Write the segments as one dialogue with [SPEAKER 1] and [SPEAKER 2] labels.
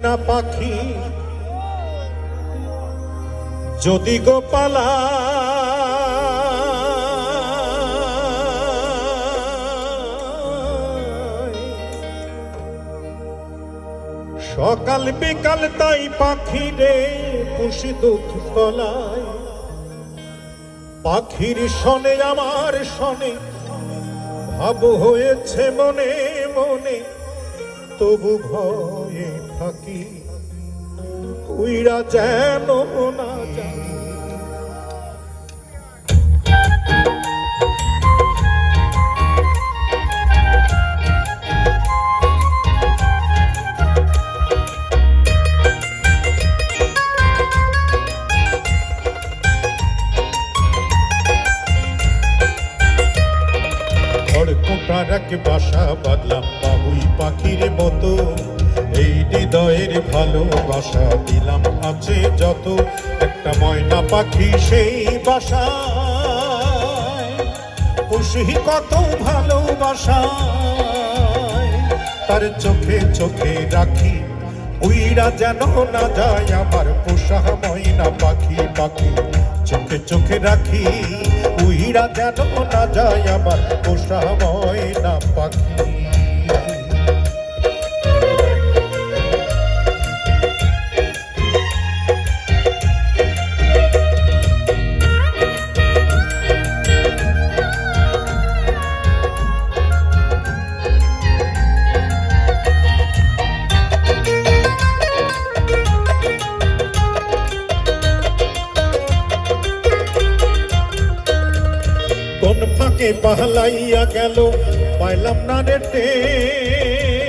[SPEAKER 1] না পাখি। যদি গোপালা সকাল বিকাল তাই পাখি রে পুষি দুঃখ কলায় পাখির শনে আমার শনে, ভাব হয়েছে মনে মনে তবু ভয়ে থাকি উইরা যেন না যায়। এক বাসা বাঁধলাম বাবুই পাখির মতো। এই হৃদয়ের ভালোবাসা দিলাম আছে যত। একটা ময়না পাখি সেই বাসা খুশি কত ভালোবাসা তার চোখে চোখে রাখি উইরা যেন না যায়। আমার পোষা ময়না পাখি পাখি চোখে চোখে রাখি। উইরা যেন না যায় আমার পোষা ময়না পাখি। ফাঁকে পাহলাইয়া গেল পাইলাম না রে টের।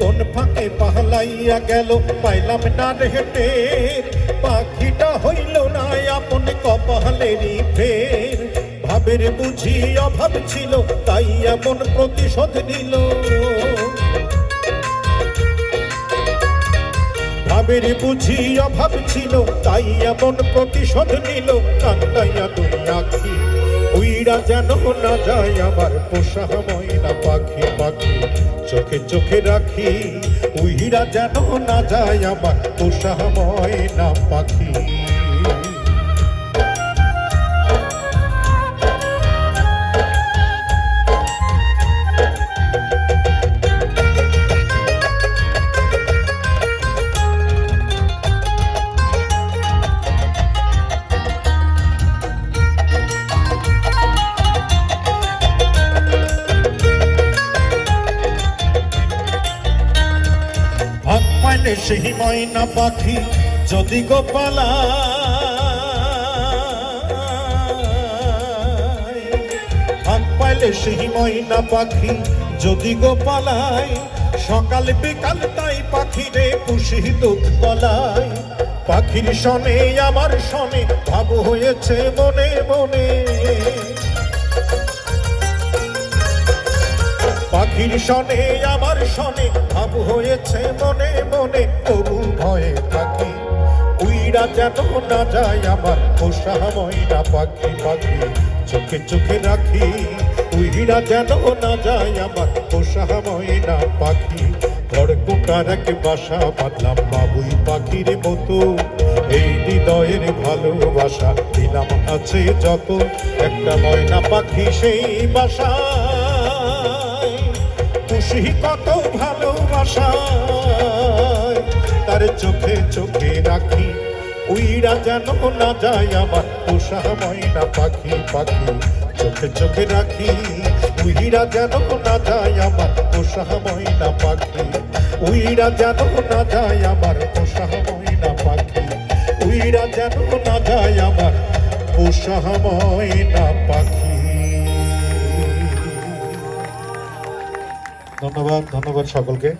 [SPEAKER 1] কোন ফাঁকে পাহলাইয়া গেল, পাইলাম না রে। পাখিটা হইল না আপন কপালেরই ফের ভাবের বুঝি অভাব ছিল, তাই এমন প্রতিশোধ নিল ভাবের বুঝি, অভাব তাই এমন প্রতিশোধ নিল। কান্দাইয়া দুই আখি উইরা যেন না যায়, আমার পোষা ময়না পাখি পাখি চোখে চোখে রাখি, উইরা যেন না যায়, আমার পোষা ময়না পাখি। পাইলে সেই ময়না পাখি যদি গোপালা। ভাগ পাইলে সেই ময়না পাখি যদি গোপালায়। সকাল বিকাল তাই পাখি রে পুষি দুধ কলায় পাখির সনে, আমার সনে, ভাব হয়েছে মনে মনে। পাখির আমার সনে ভাব হয়েছে মনে মনে, তবু ভয়ে থাকি। উইরা যেন না যায় আমার পোষা ময়না পাখি পাখি, চোখে চোখে রাখি। উইরা যেন না যায় আমার পোষা ময়না পাখি খড়কুটার এক বাসা বাঁধলাম বাবুই পাখির মতো। এই হৃদয়ের ভালোবাসা দিলাম আছে যত, একটা ময়না পাখি সেই বাসা। খুশি কত ভালোবাসা তার চোখে চোখে রাখি, উইরা যেন না যায় আমার পোষা ময়না পাখি পাখি চোখে চোখে রাখি, উইরা যেন না যায় আমার পোষা ময়না পাখি, উইরা যেন না যায় আমার পোষা ময়না পাখি, উইরা যেন না যায় আমার পোষা ময়না পাখি। ধন্যবাদ ধন্যবাদ সকলকে।